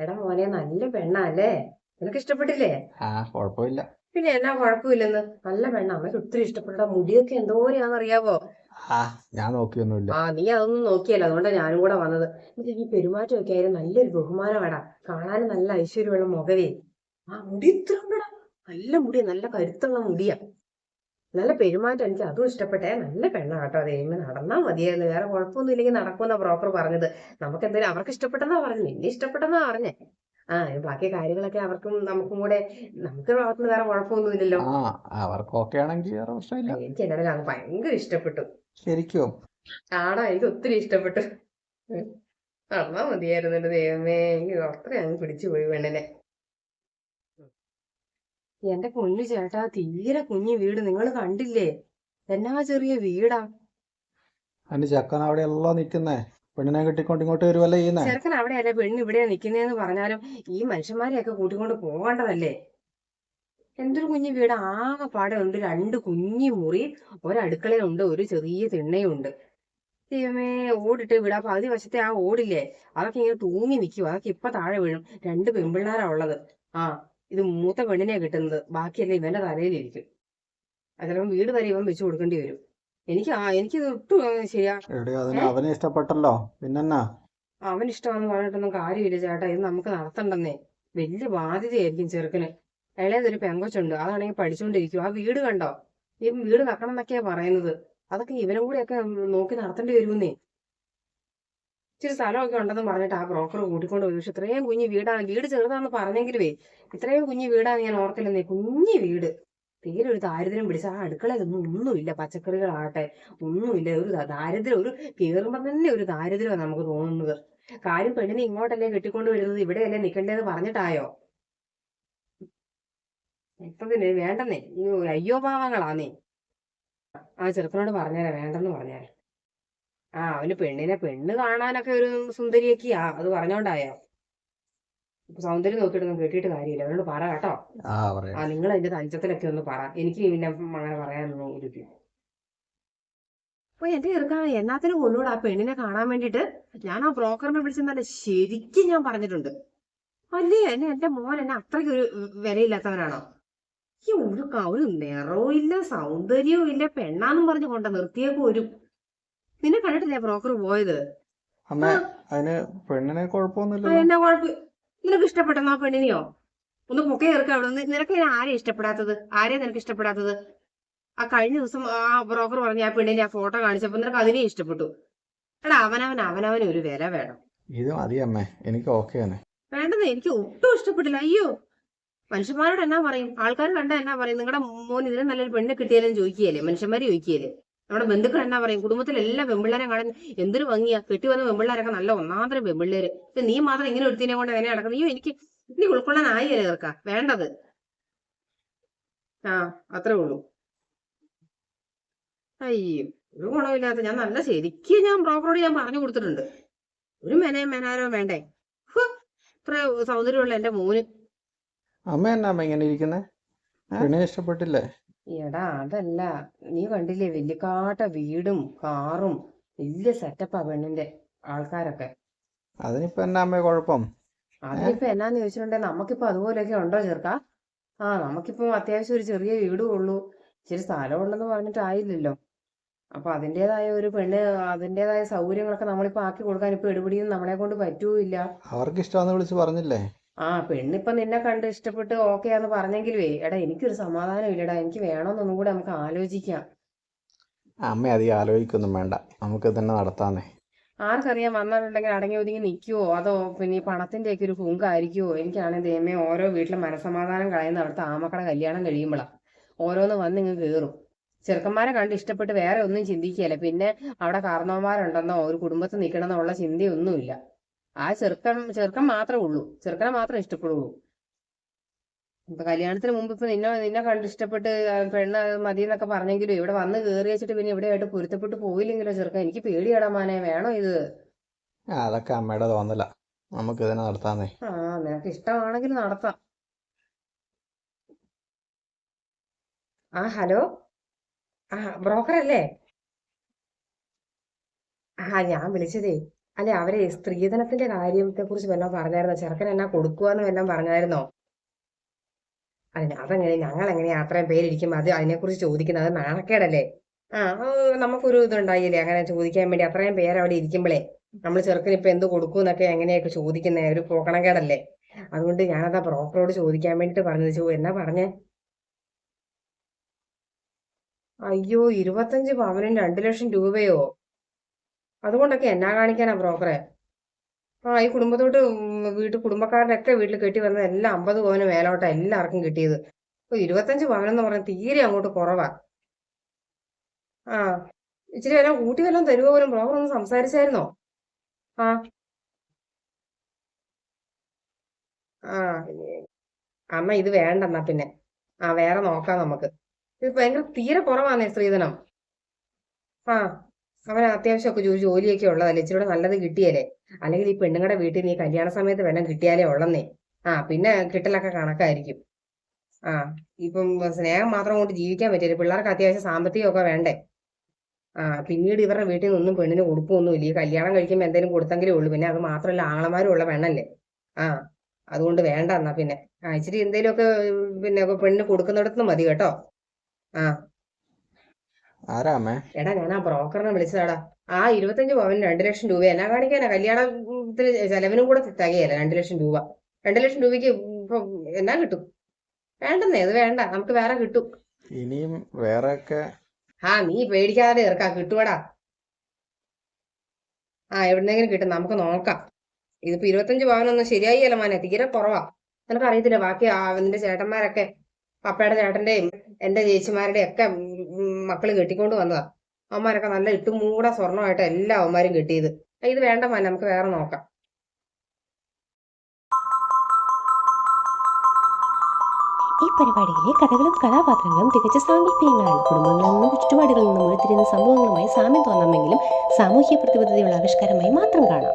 എടാ മോനെ നല്ല പെണ്ണല്ലേ? നിനക്ക് ഇഷ്ടപ്പെട്ടില്ലേ? ആ കുഴപ്പമില്ല. പിന്നെ എന്നാ കുഴപ്പമില്ലെന്ന്? നല്ല പെണ്ണ അമ്മയ്ക്ക് ഒത്തിരി ഇഷ്ടപ്പെട്ട മുടിയൊക്കെ എന്തോരാന്നറിയാവോ ആ ഞാൻ നോക്കിയൊന്നുമില്ല. ആ നീ അതൊന്നും നോക്കിയല്ല അതുകൊണ്ട് ഞാനും കൂടെ വന്നത്. ഈ പെരുമാറ്റമൊക്കെ ആയാലും നല്ലൊരു ബഹുമാനമാടാ. കാണാനും നല്ല ഐശ്വര്യമുള്ള മുഖവേ ആ മുടി ഇത്ര ഉണ്ടെടാ. നല്ല മുടി നല്ല കരുത്തുള്ള മുടിയാ. നല്ല പെരുമാറ്റം എനിക്ക് അതും ഇഷ്ടപ്പെട്ടേ. നല്ല പെണ്ണാ കേട്ടോ ദൈവം നടന്നാൽ മതിയായിരുന്നു. വേറെ കുഴപ്പമൊന്നും ഇല്ലെങ്കിൽ നടക്കുമെന്നാ ബ്രോക്കർ പറഞ്ഞത്. നമുക്ക് എന്തായാലും അവർക്ക് ഇഷ്ടപ്പെട്ടെന്നാ പറഞ്ഞു നിന്നെ ഇഷ്ടപ്പെട്ടെന്നാ പറഞ്ഞേ. ആ ബാക്കി കാര്യങ്ങളൊക്കെ അവർക്കും നമുക്കും കൂടെ നമുക്ക് ഭാഗത്തുനിന്ന് വേറെ കുഴപ്പമൊന്നും ഇല്ലല്ലോ. അവർക്ക് ഓക്കെ ആണെങ്കിൽ എനിക്ക് എന്തായാലും അത് ഭയങ്കര ഇഷ്ടപ്പെട്ടു. ശരിക്കും. ആടാ എനിക്ക് ഒത്തിരി ഇഷ്ടപ്പെട്ടു. നടന്നാ മതിയായിരുന്നു എന്റെ ദൈവമേ. എനിക്ക് അത്ര അങ്ങ് പിടിച്ചു പോയി പെണ്ണിനെ. എന്റെ കുഞ്ഞു ചേട്ടാ തീരെ കുഞ്ഞു വീട് നിങ്ങൾ കണ്ടില്ലേ? എന്നാ ചെറിയ വീടാ? അന്റെ ചെക്കൻ അവിടെ എല്ലാം നിക്കുന്നേ. പെണ്ണിനെ കിട്ടിക്കൊണ്ട് ഇങ്ങോട്ട് വരുവല്ലേ ചെയ്യുന്നേ? ചെറുക്കൻ അവിടെയല്ലേ പെണ്ണ് ഇവിടെ നിക്കുന്നേന്ന് പറഞ്ഞാലും ഈ മനുഷ്യന്മാരെയൊക്കെ കൂട്ടിക്കൊണ്ട് പോകേണ്ടതല്ലേ? എന്തൊരു കുഞ്ഞു വീട്. ആകെ പാടെ ഉണ്ട് രണ്ട് കുഞ്ഞു മുറി ഒരടുക്കളയുണ്ട് ഒരു ചെറിയ തിണ്ണയുണ്ട്. ദൈവമേ ഓടിട്ട് വിടാ. പകുതി വശത്തെ ആ ഓടില്ലേ? അതൊക്കെ ഇങ്ങനെ തൂങ്ങി നിൽക്കും. അതൊക്കെ ഇപ്പൊ താഴെ വീഴും. രണ്ട് പെൺപിള്ളേരാ ഉള്ളത്. ആ ഇത് മൂത്ത പെണ്ണിനെ കിട്ടുന്നത്. ബാക്കിയെല്ലാം ഇവന്റെ തലയിലിരിക്കും. അതിലും വീട് വരെ ഇവൻ വെച്ചു കൊടുക്കേണ്ടി വരും. എനിക്ക് ആ എനിക്ക് ഒട്ടും ശരിയാ. അവനെ ഇഷ്ടപ്പെട്ടല്ലോ. പിന്നെന്നാ? അവൻ ഇഷ്ടമാണെന്ന് പറഞ്ഞിട്ടൊന്നും കാര്യമില്ല ചേട്ടാ. ഇത് നമുക്ക് നടത്തണ്ടെന്നേ. വലിയ ബാധ്യതയായിരിക്കും ചെറുക്കന്. ഇളയതൊരു പെങ്കൊച്ചുണ്ട്. അതാണെങ്കിൽ പഠിച്ചുകൊണ്ടിരിക്കും ആ വീട് കണ്ടോ? ഈ വീട് നടക്കണം എന്നൊക്കെയാ പറയുന്നത്. അതൊക്കെ ഇവനും കൂടെയൊക്കെ നോക്കി നടത്തേണ്ടി വരുമെന്നേ. ഇച്ചിരി സ്ഥലമൊക്കെ ഉണ്ടെന്ന് പറഞ്ഞിട്ട് ആ ബ്രോക്കർ കൂട്ടിക്കൊണ്ട് പോയി പക്ഷെ ഇത്രയും കുഞ്ഞു വീടാണ് വീട് ചെറുതാണെന്ന് പറഞ്ഞെങ്കിലുവേ ഇത്രയും കുഞ്ഞു വീടാന്ന് ഞാൻ ഓർത്തില്ലെന്നേ കുഞ്ഞു വീട്. തീരെ ഒരു ദാരിദ്ര്യം പിടിച്ച ആ അടുക്കളയിലൊന്നും ഒന്നുമില്ല പച്ചക്കറികളാകട്ടെ. ഒന്നുമില്ല ഒരു ദാരിദ്ര്യം ഒരു കയറുമ്പോൾ തന്നെ ഒരു ദാരിദ്ര്യമാണ് നമുക്ക് തോന്നുന്നത്. കാര്യം പെണ്ണിനെ ഇങ്ങോട്ടല്ലേ കെട്ടിക്കൊണ്ട് വരുന്നത്? ഇവിടെയല്ലേ നിൽക്കണ്ടേന്ന് പറഞ്ഞിട്ടായോ? ഇപ്പൊ പിന്നെ വേണ്ടെന്നേ അയ്യോ പാവങ്ങളാന്നേ. ആ ചെറുക്കനോട് പറഞ്ഞേരാ വേണ്ടെന്ന് പറഞ്ഞേരാ. ആ അവന് പെണ്ണിനെ പെണ്ണ് കാണാനൊക്കെ ഒരു സുന്ദരിയൊക്കെയാ അത് പറഞ്ഞോണ്ടായോ? ഇപ്പൊ സൗന്ദര്യം നോക്കിയിട്ടൊന്നും കേട്ടിട്ട് കാര്യമില്ല അവനോട് പറ കേട്ടോ. ആ പറയാം. ആ നിങ്ങൾ അതിന്റെ തഞ്ചത്തിലൊക്കെ ഒന്ന് പറ എനിക്ക് പിന്നെ അങ്ങനെ പറയാനൊന്നും ഒരു അപ്പൊ എന്റെ ചെറുക്കാൻ എന്നാത്തിനും കൊണ്ടുകൂടെ ആ പെണ്ണിനെ കാണാൻ വേണ്ടിട്ട് ഞാൻ ആ ബ്രോക്കറിനെ വിളിച്ചെന്നല്ല ശരിക്കും ഞാൻ പറഞ്ഞിട്ടുണ്ട്. അല്ലേ എന്നെ എന്റെ മോൻ എന്നെ അത്രയ്ക്ക് ഒരു വിലയില്ലാത്തവനാണോ? ഈ ഒരു ഒരു നിറവും ഇല്ല സൗന്ദര്യവും ഇല്ല പെണ്ണാന്നും പറഞ്ഞു കൊണ്ട നിർത്തിയേക്കും ഒരു നിന്നെ കണ്ടിട്ടില്ലേ ബ്രോക്കർ പോയത്. അമ്മ അതിന് പെണ്ണിനെ എന്നാ കുഴപ്പം? നിനക്ക് ഇഷ്ടപ്പെട്ടെന്നോ ആ പെണ്ണിനെയോ? ഒന്ന് പൊക്കെ ഇറക്കുക അവിടെ നിന്ന്. നിനക്ക് ഞാൻ ആരെയും ഇഷ്ടപ്പെടാത്തത്? ആരെയും നിനക്ക് ഇഷ്ടപ്പെടാത്തത്? ആ കഴിഞ്ഞ ദിവസം ആ ബ്രോക്കർ പറഞ്ഞ ആ പെണ്ണിനെ ആ ഫോട്ടോ കാണിച്ചപ്പോ നിനക്ക് അതിനെ ഇഷ്ടപ്പെട്ടു. എടാ അവനവൻ അവനവന് ഒരു വില വേണം. ഇത് മതി അമ്മേ എനിക്ക് ഓക്കെ ആണ് വേണ്ടെന്ന് എനിക്ക് ഒട്ടും ഇഷ്ടപ്പെട്ടില്ല. അയ്യോ മനുഷ്യന്മാരോട് എന്നാ പറയും? ആൾക്കാർ കണ്ട എന്നാ പറയും? നിങ്ങളുടെ മോൻ ഇതിന് നല്ലൊരു പെണ്ണിനെ കിട്ടിയാലും ചോദിക്കുകയല്ലേ? മനുഷ്യന്മാര് ചോദിക്കുകയല്ലേ? നമ്മുടെ ബന്ധുക്കൾ എന്നാ പറയും? കുടുംബത്തിൽ എല്ലാ പെമ്പിള്ളേരെ കാണാൻ എന്തൊരു ഭംഗിയാ. കെട്ടി വന്ന പെമ്പിള്ളേരൊക്കെ നല്ല ഒന്നാന്തരം പെമ്പിള്ളേര് ഇപ്പൊ നീ മാത്രം ഇങ്ങനെ ഒരുത്തിനെ കൊണ്ട് എങ്ങനെ നടക്കുന്നത്? അയ്യോ എനിക്ക് നീ ഉൾക്കൊള്ളാൻ ആയില്ലേ ചേർക്ക വേണ്ടത്. ആ അത്രേ ഉള്ളൂ. അയ്യോ ഒരു ഗുണമില്ലാത്ത ഞാൻ നല്ല ശരിക്കും ഞാൻ ബ്രോക്കറോട് ഞാൻ പറഞ്ഞു കൊടുത്തിട്ടുണ്ട്. ഒരു മെനയും മെനാരോ വേണ്ടേ? ഇത്ര സൗന്ദര്യമുള്ള എന്റെ മോന്. അമ്മ എന്നാ അമ്മ ഇങ്ങനെ ഇരിക്കുന്നേ? ഇഷ്ടപ്പെട്ടില്ലേ? എടാ അതല്ല. നീ കണ്ടില്ലേ വെല്ലിക്കാട്ട വീടും കാറും വലിയ സെറ്റപ്പാ പെണ്ണിന്റെ ആൾക്കാരൊക്കെ? അതിനിപ്പോ എന്നാ അമ്മേ കുഴപ്പം? അതിനിപ്പോ എന്നാന്ന് ചോദിച്ചിട്ടുണ്ടെങ്കിൽ നമുക്കിപ്പോ അതുപോലെയൊക്കെ ഉണ്ടോ ചെറുക്ക? ആ നമുക്കിപ്പോ അത്യാവശ്യം ഒരു ചെറിയ വീടും ഉള്ളൂ. ഇച്ചിരി സ്ഥലം ഉണ്ടെന്ന് പറഞ്ഞിട്ട് ആയില്ലല്ലോ. അപ്പൊ അതിന്റെതായ ഒരു പെണ്ണ് അതിന്റെതായ സൗകര്യങ്ങളൊക്കെ നമ്മളിപ്പോ ആക്കി കൊടുക്കാൻ ഇപ്പൊ എടുപിടിയും നമ്മളെ കൊണ്ട് പറ്റൂല്ല. അവർക്ക് ഇഷ്ടമാന്ന് വിളിച്ച് പറഞ്ഞില്ലേ? ആ പെണ്ണിപ്പൊ നിന്നെ കണ്ട് ഇഷ്ടപ്പെട്ട് ഓക്കെ ആന്ന് പറഞ്ഞെങ്കിലുവേ എടാ എനിക്കൊരു സമാധാനം ഇല്ലടാ എനിക്ക് വേണമെന്നൊന്നും കൂടെ നമുക്ക് ആലോചിക്കാം. അമ്മ അധികം ആലോചിക്കൊന്നും വേണ്ട. നമുക്ക് തന്നെ നടത്താന്നേ. ആർക്കറിയാം വന്നാലുണ്ടെങ്കിൽ അടങ്ങി ഒതുങ്ങി നിൽക്കുവോ അതോ പിന്നെ ഈ പണത്തിന്റെ ഒക്കെ ഒരു കുങ്കായിരിക്കുവോ എനിക്കാണെങ്കിൽ ദൈവമേ ഓരോ വീട്ടിലെ മനസമാധാനം കളയുന്ന അവിടുത്തെ ആമക്കട കല്യാണം കഴിയുമ്പോഴാ ഓരോന്ന് വന്ന് ഇങ്ങ് കയറും ചെറുക്കന്മാരെ കണ്ട് ഇഷ്ടപ്പെട്ട് വേറെ ഒന്നും ചിന്തിക്കുകയല്ല. പിന്നെ അവിടെ കാരണവന്മാരുണ്ടെന്നോ ഒരു കുടുംബത്തിൽ നിൽക്കണമെന്നോ ഉള്ള ചിന്തയൊന്നുമില്ല. ആ ചെറുക്കൻ ചെറുക്കൻ മാത്രമേ ഉള്ളൂ. ചെറുക്കനെ മാത്രമേ ഇഷ്ടപ്പെടുള്ളൂ. ഇപ്പൊ കല്യാണത്തിന് മുമ്പ് ഇപ്പൊ നിന്നെ നിന്നെ കണ്ട് ഇഷ്ടപ്പെട്ട് പെണ്ണ് മതി എന്നൊക്കെ പറഞ്ഞെങ്കിലും ഇവിടെ വന്ന് കേറി വെച്ചിട്ട് പിന്നെ ഇവിടെ ആയിട്ട് പൊരുത്തപ്പെട്ട് പോയില്ലെങ്കിലോ ചെറുക്കൻ? എനിക്ക് പേടിയാടാ മാനെ. വേണോ ഇത്? അതൊക്കെ അമ്മയുടെ തോന്നല. നമുക്ക് ഇതിനെ നടത്താന്നേ. ആ നിനക്ക് ഇഷ്ടമാണെങ്കിൽ നടത്താം. ആ ഹലോ? ആ ബ്രോക്കർ അല്ലേ ആ ഞാൻ വിളിച്ചതേ. അല്ലെ അവരെ സ്ത്രീധനത്തിന്റെ കാര്യത്തെ കുറിച്ച് വല്ലതും പറഞ്ഞായിരുന്നോ? ചെറുക്കൻ എന്നാ കൊടുക്കുവാന്ന് വല്ലതും പറഞ്ഞായിരുന്നോ? അതിന് അതെങ്ങനെ ഞങ്ങൾ എങ്ങനെയാ അത്രയും പേരിരിക്കുമ്പോ അത് അതിനെക്കുറിച്ച് ചോദിക്കുന്നത്? അത് നാണക്കേടല്ലേ? ആ നമുക്കൊരു ഇതുണ്ടായില്ലേ? അങ്ങനെ ചോദിക്കാൻ വേണ്ടി അത്രയും പേര് അവിടെ ഇരിക്കുമ്പോഴേ നമ്മൾ ചെറുക്കന് ഇപ്പൊ എന്ത് കൊടുക്കും എന്നൊക്കെ എങ്ങനെയൊക്കെ ചോദിക്കുന്നത് ഒരു പോക്കണക്കേടല്ലേ അതുകൊണ്ട് ഞാനതാ ബ്രോക്കറോട് ചോദിക്കാൻ വേണ്ടിട്ട് പറഞ്ഞത്. ചോ എന്നാ പറഞ്ഞേ? അയ്യോ ഇരുപത്തഞ്ച് പവനും രണ്ടു ലക്ഷം രൂപയോ? അതുകൊണ്ടൊക്കെ എന്നാ കാണിക്കാനാ ബ്രോക്കറെ ആ ഈ കുടുംബത്തോട്ട് വീട്ടിൽ കുടുംബക്കാരുടെയൊക്കെ വീട്ടിൽ കെട്ടി വന്നത് എല്ലാം അമ്പത് പവന് മേലോട്ടാ എല്ലാവർക്കും കിട്ടിയത്. ഇപ്പൊ ഇരുപത്തഞ്ച് പവനെന്ന് പറഞ്ഞാൽ തീരെ അങ്ങോട്ട് കുറവാ. ആ ഇച്ചിരി വല്ലതും കൂട്ടി വല്ലതും തരുമോ പോലും? ബ്രോക്കർ ഒന്ന് സംസാരിച്ചായിരുന്നോ? ആ. ആ അമ്മ ഇത് വേണ്ടെന്നാ പിന്നെ. ആ വേറെ നോക്കാം നമുക്ക്. ഇത് ഭയങ്കര തീരെ കുറവാന്നേ സ്ത്രീധനം. ആ. അവന് അത്യാവശ്യമൊക്കെ ഒരു ജോലിയൊക്കെ ഉള്ളതല്ലേ? ഇച്ചിരി നല്ലത് കിട്ടിയല്ലേ? അല്ലെങ്കിൽ ഈ പെണ്ണുങ്ങളുടെ വീട്ടിൽ നീ കല്യാണ സമയത്ത് വല്ലതും കിട്ടിയാലേ ഉള്ളന്നേ? ആ പിന്നെ കിട്ടലൊക്കെ കണക്കായിരിക്കും. ആ ഇപ്പം സ്നേഹം മാത്രം കൊണ്ട് ജീവിക്കാൻ പറ്റില്ല. പിള്ളേർക്ക് അത്യാവശ്യം സാമ്പത്തികമൊക്കെ വേണ്ടേ? ആ പിന്നീട് ഇവരുടെ വീട്ടിൽ നിന്നും പെണ്ണിന് കൊടുക്കൊന്നുമില്ല ഈ കല്യാണം കഴിക്കുമ്പോൾ എന്തെങ്കിലും കൊടുത്തെങ്കിലേ ഉള്ളൂ. പിന്നെ അത് മാത്രമല്ല ആങ്ങളമാരും ഉള്ള പെണ്ണല്ലേ? ആ അതുകൊണ്ട് വേണ്ട എന്നാ പിന്നെ. ആ ഇച്ചിരി എന്തെങ്കിലുമൊക്കെ പിന്നെ പെണ്ണിന് കൊടുക്കുന്നിടത്തുനിന്ന് മതി കേട്ടോ. ആ. ആരാ അമ്മേ എടാ ഞാൻ ആ ബ്രോക്കറിനെ വിളിച്ചതാടാ. ആ ഇരുപത്തഞ്ച് പവന് രണ്ട് ലക്ഷം രൂപ എന്നാ കാണിക്കാനാ കല്യാണത്തിന് ചെലവിനും കൂടെ തികയല്ല രണ്ട് ലക്ഷം രൂപ. രണ്ട് ലക്ഷം രൂപയ്ക്ക് ഇപ്പൊ എന്നാ കിട്ടും? വേണ്ടെന്നേ അത് വേണ്ട. നമുക്ക് വേറെ കിട്ടും. ഇനിയും വേറെയൊക്കെ ആ നീ പേടിക്കാതെ ഇറക്കാ കിട്ടുവടാ. ആ എവിടുന്നെങ്കിലും കിട്ടും. നമുക്ക് നോക്കാം. ഇതിപ്പോ ഇരുപത്തഞ്ച് പവനൊന്നും ശരിയായി അല്ല മോനെ. തീരെ കുറവാ. നിനക്ക് അറിയത്തില്ല ബാക്കി ആ നിന്റെ ചേട്ടന്മാരൊക്കെ പപ്പയുടെ ചേട്ടന്റെയും എന്റെ ചേച്ചിമാരുടെയും ഒക്കെ മക്കൾ കെട്ടിക്കൊണ്ട് വന്നതാ. അവന്മാരൊക്കെ നല്ല ഇട്ടുമൂടെ സ്വർണമായിട്ട് എല്ലാ അവന്മാരും കെട്ടിയത്. ഇത് വേണ്ട മോനെ നമുക്ക് വേറെ നോക്കാം. ഈ പരിപാടിയിലെ കഥകളും കഥാപാത്രങ്ങളും തികച്ച സാങ്കല്പികങ്ങളാണ്. കുടുംബങ്ങളിൽ നിന്നും ചുറ്റുപാടുകളിൽ നിന്നും ഉരുത്തിരിയുന്ന സംഭവങ്ങളുമായി സാമ്യം തോന്നാമെങ്കിലും സാമൂഹ്യ പ്രതിബദ്ധതയുള്ള ആവിഷ്കാരമായി മാത്രം കാണാം.